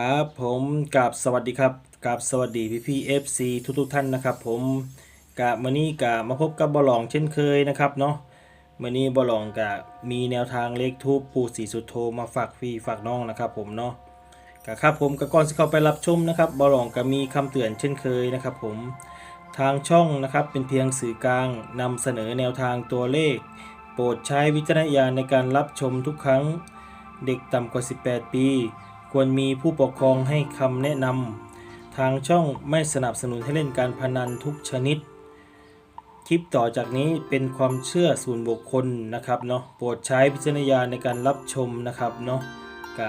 ครับผมกับสวัสดีครับกับสวัสดีพี่พี่เอฟซีทุกทุกๆท่านนะครับ ผมกะมื่อนี้กะมาพบกับบอลองเช่นเคยนะครับเนาะมื่อนี้บอลองกะมีแนวทางเลขทูปปูสีสุดโทมาฝากพี่ฝากน้องนะครับ ผมเนาะกะครับผมกะก่อนที่เข้าไปรับชมนะครับบอลองกะมีคำเตือนเช่นเคยนะครับ ผมทางช่องนะครับเป็นเพียงสื่อกลางนำเสนอแนวทางตัวเลข โปรดใช้วิจารณญาณในการรับชมทุกครั้ง เด็กต่ำกว่า 18 ปี ควรมีผู้ปกครองให้คำแนะนำทางช่องไม่สนับสนุนให้เล่นการพนันทุกชนิด คลิปต่อจากนี้เป็นความเชื่อส่วนบุคคลนะครับเนาะโปรดใช้วิจารณญาณในการรับชมนะครับเนาะกะ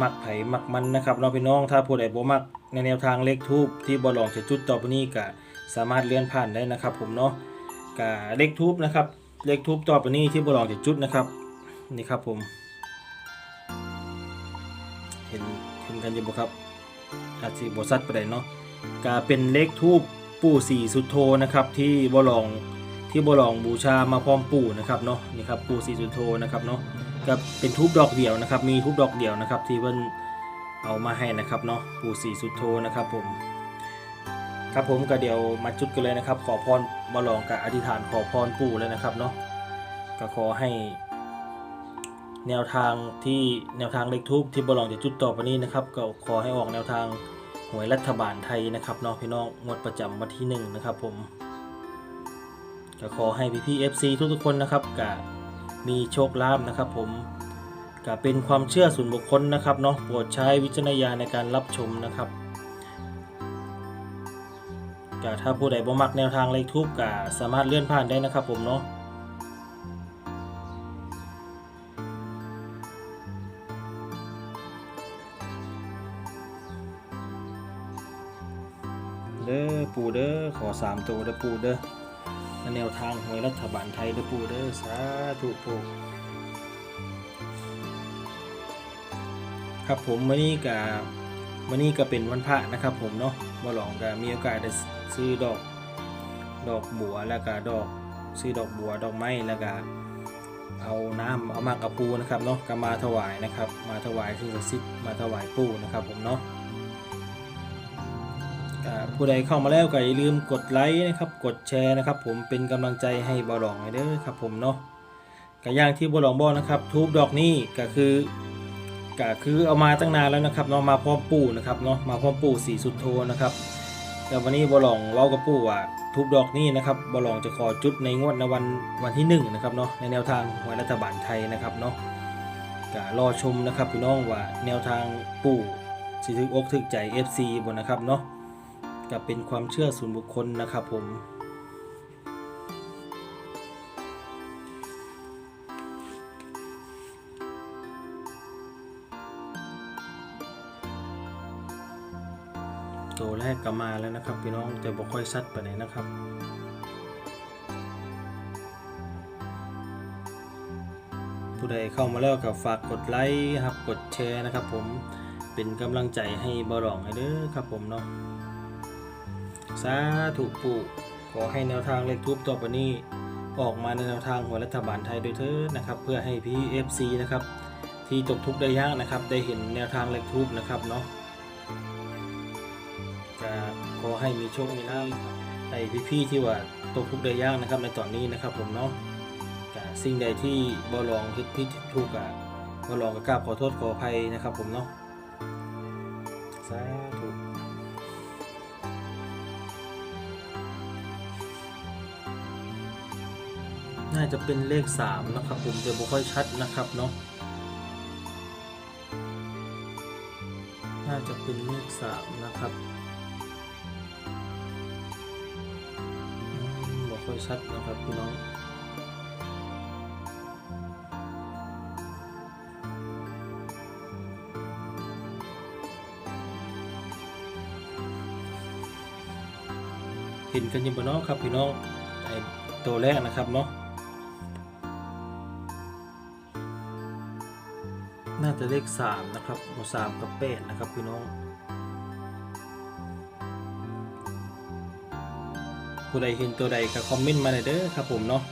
มักไผ่มักมันนะครับเนาะพี่น้องถ้าผู้ใดบ่มักในแนวทางเลขทูบที่บอลองจะจุดต่อไปนี้กะสามารถเลื่อนผ่านได้นะครับ ผมเนาะกะเลขทูบนะครับเลขทูบต่อไปนี้ที่บอลองจะจุดนะครับนี่ครับผม กันอยู่บ่ครับอาจสิบ่ซัดไปได้เนาะก็เป็นเลขทูปปู่สีสุดโทนะครับที่บ่ลองที่บ่ลองบูชามาพร้อมปู่นะครับเนาะนี่ครับปู่สีสุดโทนะครับเนาะก็เป็นทูบดอกเดียวนะครับ มีทูบดอกเดียวนะครับ ที่เพิ่นเอามาให้นะครับเนาะปู่สีสุดโทนะครับผมครับผมก็เดี๋ยวมาจุดกันเลยนะครับ ขอพรบ่ลองกับอธิษฐานขอพรปู่เลยนะครับเนาะก็ขอให้ แนวทางที่แนวทางเลขทูบที่บอลองจะจุดต่อไปนี้นะครับก็ขอให้ออกแนวทางหวยรัฐบาลไทยนะครับน้องพี่น้องงวดประจำวันที่หนึ่งนะครับผมก็ขอให้พี่พี่เอฟซีทุกๆคนนะครับกะมีโชคลาภนะครับผมก็เป็นความเชื่อส่วนบุคคลนะครับเนาะโปรดใช้วิจารณญาณในการรับชมนะครับก็ถ้าผู้ใดบ่มักแนวทางเลขทูบก็สามารถเลื่อนผ่านได้นะครับผมเนาะ ปูเด้อขอสามตัวเด้อปูเด้อแนวทางหวยรัฐบาลไทยเด้อปูเด้อสาธุปูครับผมวันนี้กับวันนี้ก็เป็นวันพระนะครับผมเนาะมาหลองก็มีโอกาสได้ซื้อดอกดอกบัวแล้วก็ดอกซื้อดอกบัวดอกไม้แล้วก็เอาน้ำเอามากับปูนะครับเนาะก็มาถวายนะครับ มาถวายสิ่งศักดิ์สิทธิ์มาถวายปูนะครับผมเนาะ ผู้ใดเข้ามาแล้วก็อย่าลืมกดไลค์นะครับ กดแชร์นะครับ ผมเป็นกำลังใจให้บอลองเด้อครับ ผมเนาะก็อย่างที่บอลองบอกนะครับ ทูบดอกนี้ก็คือก็คือเอามาตั้งนานแล้วนะครับเนาะมาพร้อมปู่นะครับเนาะมาพร้อมปู่สีสุดโทนะครับแต่วันนี้บอลองเว้ากับปู่ว่าทูบดอกนี้นะครับบอลองจะขอจุดในงวดในวันวันที่หนึ่งนะครับเนาะในแนวทางวันรัฐบาลไทยนะครับเนาะก็รอชมนะครับพี่น้องว่าแนวทางปู่สิถึกอกถึกใจ FC บนนะครับเนาะ ก็เป็นความเชื่อส่วนบุคคลนะครับผม ตัวแรกก็มาแล้วนะครับพี่น้องแต่บ่ค่อยชัดไปไหนนะครับผู้ใดเข้ามาแล้วก็ฝากกดไลค์ครับกดแชร์นะครับผมเป็นกำลังใจให้บอรองให้เด้อครับผมเนาะ สาธุปู่ขอให้แนวทางเลขทูบต่อไปนี้ ออกมาในแนวทางหัวรัฐบาลไทยโดยเถิดนะครับ เพื่อให้พี่ FC นะครับ ที่ตกทุกข์ได้ยากนะครับ ได้เห็นแนวทางเลขทูบนะครับเนาะจะขอให้มีโชค มีลาภให้พี่ๆที่ว่าตกทุกข์ได้ยากนะครับ ในตอนนี้นะครับผมเนาะจะสิ่งใดที่บอลองคิดพิดถูกอะบอลองก็กราบขอโทษขออภัยนะครับผมเนาะสาธุ น่าจะเป็นเลข 3 นะครับผมจะบ่ค่อยชัดนะครับเนาะน่าจะเป็นเลข 3 นะครับอืมบ่ค่อยชัดนะครับพี่น้องเห็นกันยังบ่เนาะครับพี่น้องไอ้ตัวแรกนะครับเนาะ น่าจะเลขสามนะครับโอสามกับแปดนะครับพี่น้องผู้ใดเห็นตัวใดก็คอมเมนต์มาเลยเด้อครับผมเนาะ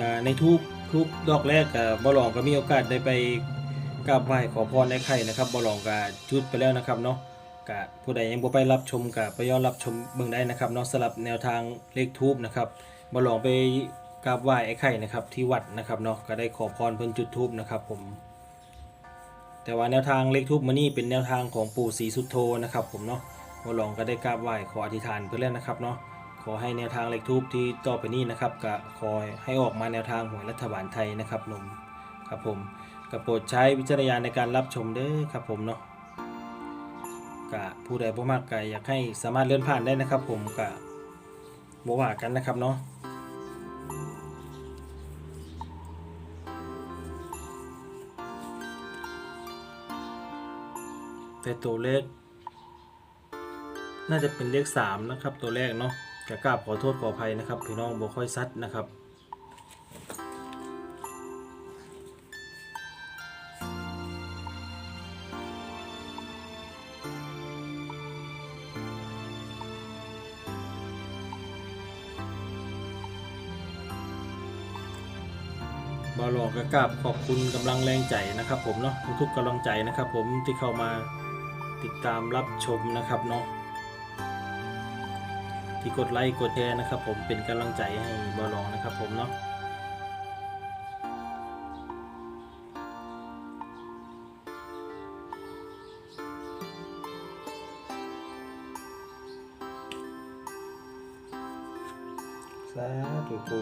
ก็ในทุกทุกดอกแรกกับบอลองก็มีโอกาสได้ไปกราบไหว้ขอพรในไข่นะครับบอลองก็จุดไปแล้วนะครับเนาะก็ผู้ใดยังบ่ไปรับชมก็ไปย้อนรับชมเบิ่งได้นะครับเนาะสำหรับแนวทางเลขทูบนะครับบอลองไปกราบไหว้ไอ้ไข่นะครับที่วัดนะครับเนาะก็ได้ขอพรเพิ่นจุดทูบนะครับผมแต่ว่าแนวทางเลขทูบมานี่เป็นแนวทางของปู่ศรีสุโธนะครับผมเนาะบอลองก็ได้กราบไหว้ขออธิษฐานเพื่อแล้วนะครับเนาะ ขอให้แนวทางเลขทูบที่ต่อไปนี้นะครับก็ขอให้ออกมาแนวทางหวยรัฐบาลไทยนะครับนมครับผมก็โปรดใช้วิจารณญาณในการรับชมเด้อครับผมเนาะก็ผู้ใดบ่มากก็อยากให้สามารถเลื่อนผ่านได้นะครับ ผมก็บ่ว่ากันนะครับเนาะแต่ตัวเลข น่าจะเป็นเลข 3 นะครับ ตัวแรกเนาะ จะกราบขอโทษขออภัยนะครับ พี่น้องบ่ค่อยซัดนะครับบอลองก็กาบขอบคุณกำลังแรงใจนะครับผมเนาะทุกๆกำลังใจนะครับผมที่เข้ามาติดตามรับชมนะครับเนาะ ที่กดไลค์กดแชร์นะครับผมเป็นกำลังใจให้บอลองนะครับผมเนาะสาธุปู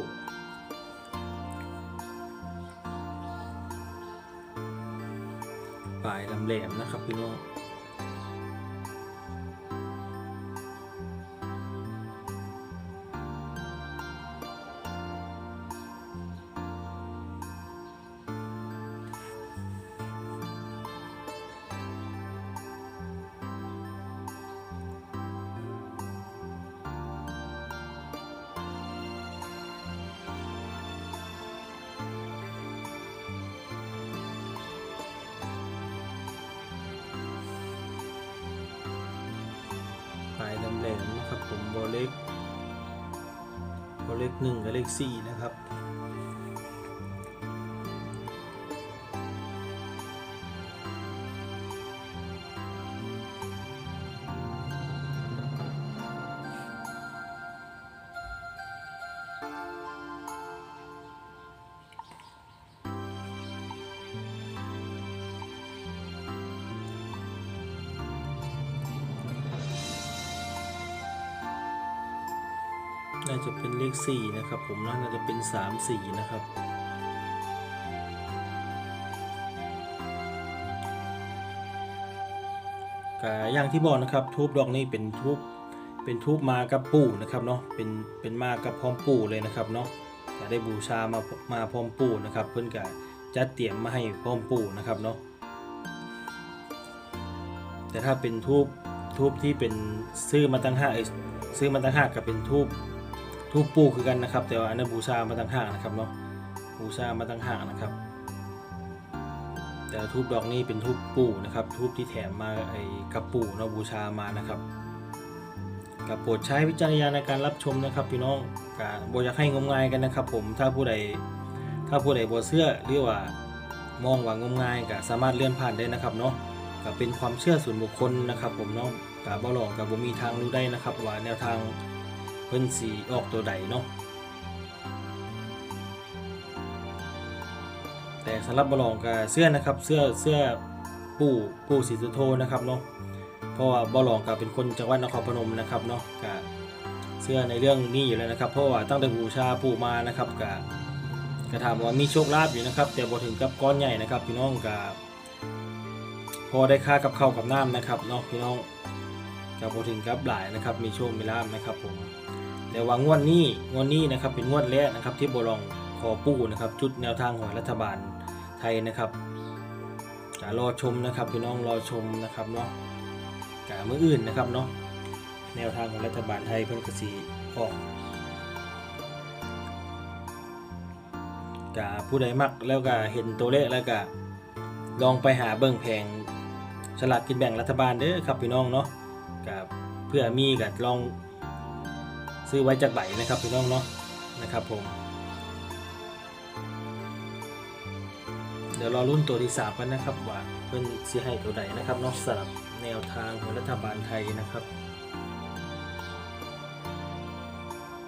ปลายลำแหลมนะครับพี่น้อง แหลมนะครับผมบอเล็กบอเล็กหนึ่งกับเลขสี่นะครับาจะเป็นเลขสี่นะครับ ผมน่าจะเป็นสามสี่นะครับ ก็อย่างที่บอกนะครับทูบดอกนี้เป็นทูบเป็นทูบมากับปู่นะครับเนาะเป็นเป็นมากับพร้อมปู่เลยนะครับเนาะก็ได้บูชามามาพร้อมปู่นะครับ เพื่อนก็จัดเตรียมมาให้พร้อมปู่นะครับเนาะแต่ถ้าเป็นทูบทูบที่เป็นซื้อมาตั้งห้าเอ้ยซื้อมาตั้งห้ากับเป็นทูบ ทูบปู่คือกันนะครับ แต่ว่าอันนั้นบูชามาตั้งห้านะครับเนาะบูชามาตั้งห้านะครับ แต่ทูบดอกนี้เป็นทูบปู่นะครับ ทูบที่แถมมาไอ้กับปู่เนาะบูชามานะครับกับโปรดใช้วิจารณญาณในการรับชมนะครับพี่น้องกาบอยากให้งมงายกันนะครับ ผมถ้าผู้ใดถ้าผู้ใดบ่เชื่อหรือว่ามองว่างมงายก็สามารถเลื่อนผ่านได้นะครับเนาะก็เป็นความเชื่อส่วนบุคคลนะครับ ผมเนาะกาบ่หลอกกับบ่มีทางรู้ได้นะครับว่าแนวทาง เพิ่นสีออกตัวใดเนาะแต่สำหรับบอลองกับเสื้อนะครับเสื้อเสื้อปู่ปู่ศรีสุโธนะครับเนาะเพราะว่าบอลองกับเป็นคนจังหวัดนครพนมนะครับเนาะกับเสื้อในเรื่องนี้อยู่แล้วนะครับเพราะว่าตั้งแต่บูชาปู่มานะครับกับกระถามว่ามีโชคลาภอยู่นะครับ แต่บ่ถึงกับก้อนใหญ่นะครับ พี่น้องกับพอได้ค่ากับข้าวกับน้ำนะครับเนาะพี่น้องกับบ่ถึงกับหลายนะครับ มีโชคมีลาภนะครับผม แต่ว่างวดนี้งวดนี้นะครับเป็นงวดแรกนะครับที่บอลองขอปู่นะครับจุดแนวทางหวยรัฐบาลไทยนะครับกรอชมนะครับพี่น้องรอชมนะครับเนาะกาเมื่ออื่นนะครับเนาะแนวทางของรัฐบาลไทยเพิ่นกสีออกกาผู้ใดมักแล้วก็เห็นตัวเลขแล้วก็ลองไปหาเบิ่งแผงฉลากกินแบ่งรัฐบาลเด้อครับพี่น้องเนาะกับเพื่อมีก็ลอง ซื้อไว้จากใบนะครับพี่น้องเนาะนะครับผม เดี๋ยวรอรุ่นตัวที่สามกันนะครับว่าเพิ่นสิให้ตัวใดนะครับนอกสำหรับแนวทางของรัฐบาลไทยนะครับ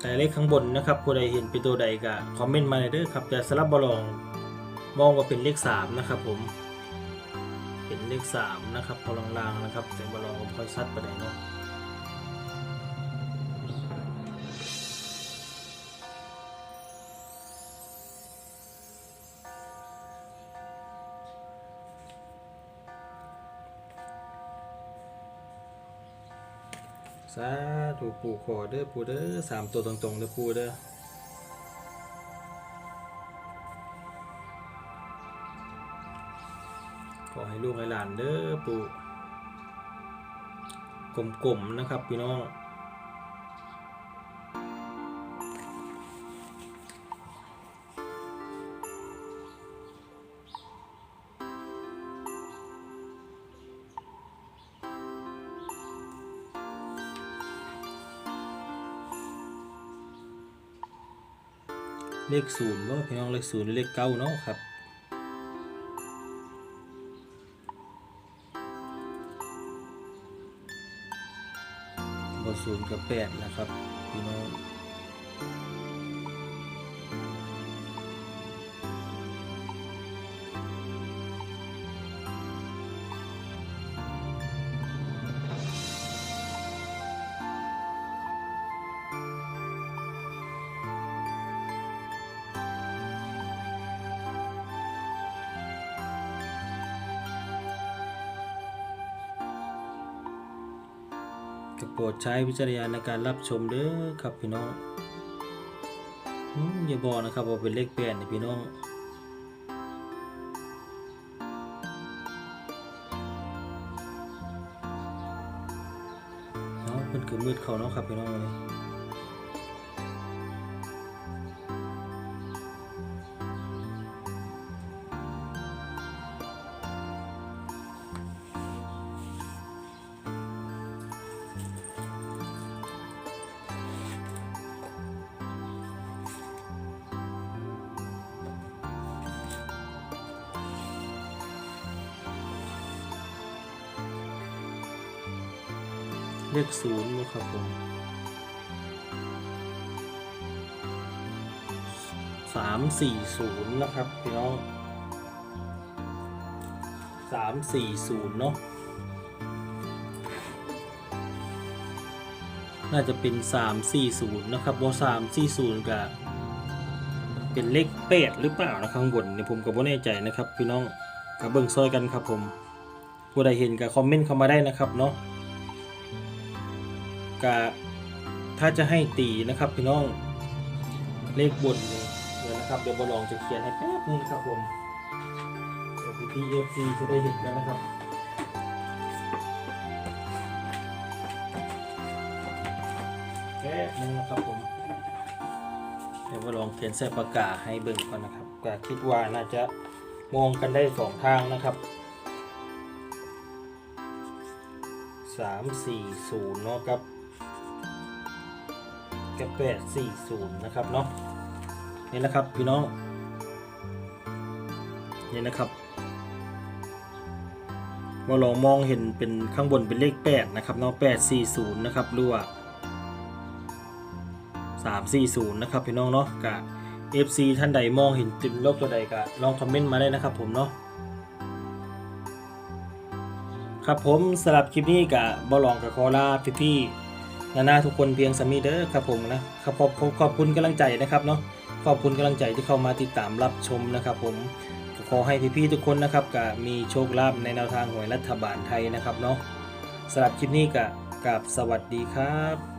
แต่เลขข้างบนนะครับผู้ใดเห็นเป็นตัวใดก็คอมเมนต์มาเลยเด้อครับแต่สำหรับบอลองมองว่าเป็นเลข 3 นะครับผม เป็นเลข 3 นะครับพอลางๆนะครับแต่บอลองก็บ่ค่อยชัดไปไหนเนาะ ธุปูขอเด้อปูเด้อสามตัวตรงๆเด้อปูเด้อขอให้ลูกให้หลานเด้อปูกลมๆนะครับพี่น้อง เลขศูนย์ว่าพี่น้องเลขศูนย์หรือเลขเก้าเนาะครับบศูนย์กับแปดนะครับ พี่น้อง ก็โปรดใช้วิจารณญาณในการรับชมเด้อครับพี่น้องอย่าบอกนะครับว่าเป็นเลขแปดนี่พี่น้องเนาะเพิ่นคือมืดเขาเนาะครับพี่น้องเลย เลขศูนย์นะครับผมสามสี่ศูนย์นะครับพี่น้องสามสี่ศูนย์เนาะน่าจะเป็นสามสี่ศูนย์นะครับบสามสี่ศูนย์กับ เป็นเลขแปดหรือเปล่านะข้างบนเนี่ยผมก็ไม่แน่ใจนะครับ พี่น้องกับเบิ่งซอยกันครับผมผู้ใดเห็นก็คอมเมนต์เข้ามาได้นะครับเนาะ กะถ้าจะให้ตีนะครับพี่น้องเลขบนเดี๋ยนะครับ เดี๋ยวบอลองจะเขียนให้แป๊บนึงครับผมเดี๋ยวพี่พีเอฟซีจะได้เห็นกันนะครับแป๊บนึงนะครับผมเดี๋ยวบอลองเขียนใส่ปากกาให้เบิ่งก่อนนะครับก็คิดว่าน่าจะมองกันได้สองทางนะครับสามสี่ศูนย์เนาะครับ กับ840นย์นะครับเนาะนี่นะครับพี่น้องนี่นะครับว่าลองมองเห็นเป็นข้างบนเป็นเลข 8 นะครับเนาะ840 นะครับหรือว่า340 นะครับพี่น้องเนาะกะ FC ท่านใดมองเห็นติมโลกตัวใดก็ลองคอมเมนต์มาได้นะครับผมเนาะครับผมสำหรับคลิปนี้กับบอลองกับคอลาพี่ๆ นานาทุกคนเพียงสามีเด้อครับผมนะครับขอบขอบขอบคุณกำลังใจนะครับเนาะขอบคุณกำลังใจที่เข้ามาติดตามรับชมนะครับ ผมขอให้พี่ๆทุกคนนะครับก็มีโชคลาภในแนวทางหวยรัฐบาลไทยนะครับเนาะสำหรับคลิปนี้ก็กับสวัสดีครับ